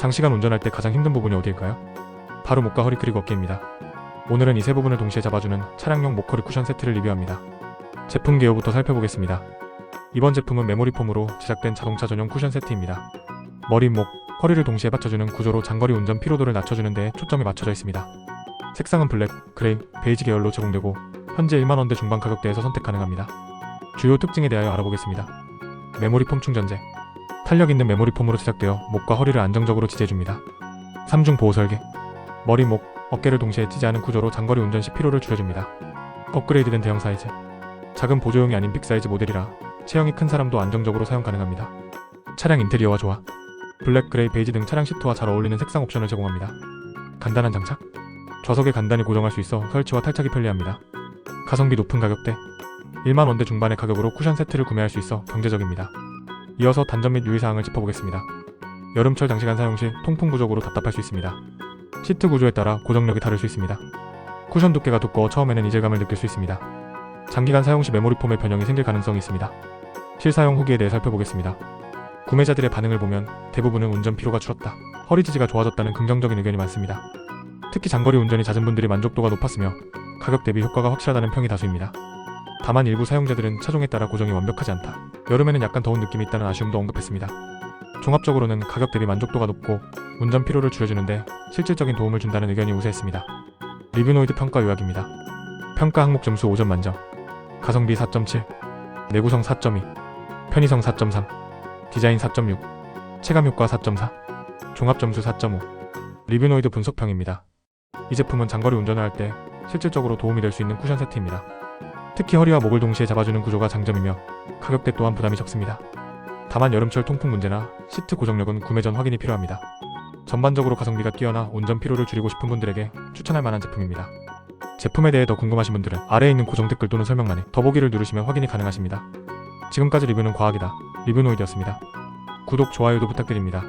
장시간 운전할 때 가장 힘든 부분이 어디일까요? 바로 목과 허리 그리고 어깨입니다. 오늘은 이 세 부분을 동시에 잡아주는 차량용 목허리 쿠션 세트를 리뷰합니다. 제품 개요부터 살펴보겠습니다. 이번 제품은 메모리 폼으로 제작된 자동차 전용 쿠션 세트입니다. 머리, 목, 허리를 동시에 받쳐주는 구조로 장거리 운전 피로도를 낮춰주는 데에 초점이 맞춰져 있습니다. 색상은 블랙, 그레이, 베이지 계열로 제공되고 현재 1만원대 중반 가격대에서 선택 가능합니다. 주요 특징에 대하여 알아보겠습니다. 메모리 폼 충전재 탄력 있는 메모리 폼으로 제작되어 목과 허리를 안정적으로 지지해줍니다. 3중 보호 설계 머리, 목, 어깨를 동시에 지지하는 구조로 장거리 운전 시 피로를 줄여줍니다. 업그레이드된 대형 사이즈 작은 보조용이 아닌 빅사이즈 모델이라 체형이 큰 사람도 안정적으로 사용 가능합니다. 차량 인테리어와 조화 블랙, 그레이, 베이지 등 차량 시트와 잘 어울리는 색상 옵션을 제공합니다. 간단한 장착 좌석에 간단히 고정할 수 있어 설치와 탈착이 편리합니다. 가성비 높은 가격대 1만 원대 중반의 가격으로 쿠션 세트를 구매할 수 있어 경제적입니다. 이어서 단점 및 유의사항을 짚어보겠습니다. 여름철 장시간 사용 시 통풍 부족으로 답답할 수 있습니다. 시트 구조에 따라 고정력이 다를 수 있습니다. 쿠션 두께가 두꺼워 처음에는 이질감을 느낄 수 있습니다. 장기간 사용 시 메모리 폼의 변형이 생길 가능성이 있습니다. 실사용 후기에 대해 살펴보겠습니다. 구매자들의 반응을 보면 대부분은 운전 피로가 줄었다, 허리 지지가 좋아졌다는 긍정적인 의견이 많습니다. 특히 장거리 운전이 잦은 분들이 만족도가 높았으며 가격 대비 효과가 확실하다는 평이 다수입니다. 다만 일부 사용자들은 차종에 따라 고정이 완벽하지 않다. 여름에는 약간 더운 느낌이 있다는 아쉬움도 언급했습니다. 종합적으로는 가격 대비 만족도가 높고 운전 피로를 줄여주는데 실질적인 도움을 준다는 의견이 우세했습니다. 리뷰노이드 평가 요약입니다. 평가 항목 점수 5점 만점. 가성비 4.7, 내구성 4.2, 편의성 4.3, 디자인 4.6, 체감 효과 4.4, 종합 점수 4.5. 리뷰노이드 분석평입니다. 이 제품은 장거리 운전을 할 때 실질적으로 도움이 될 수 있는 쿠션 세트입니다. 특히 허리와 목을 동시에 잡아주는 구조가 장점이며 가격대 또한 부담이 적습니다. 다만 여름철 통풍 문제나 시트 고정력은 구매 전 확인이 필요합니다. 전반적으로 가성비가 뛰어나 운전 피로를 줄이고 싶은 분들에게 추천할 만한 제품입니다. 제품에 대해 더 궁금하신 분들은 아래에 있는 고정 댓글 또는 설명란에 더보기를 누르시면 확인이 가능하십니다. 지금까지 리뷰는 과학이다. 리뷰노이드였습니다. 구독, 좋아요도 부탁드립니다.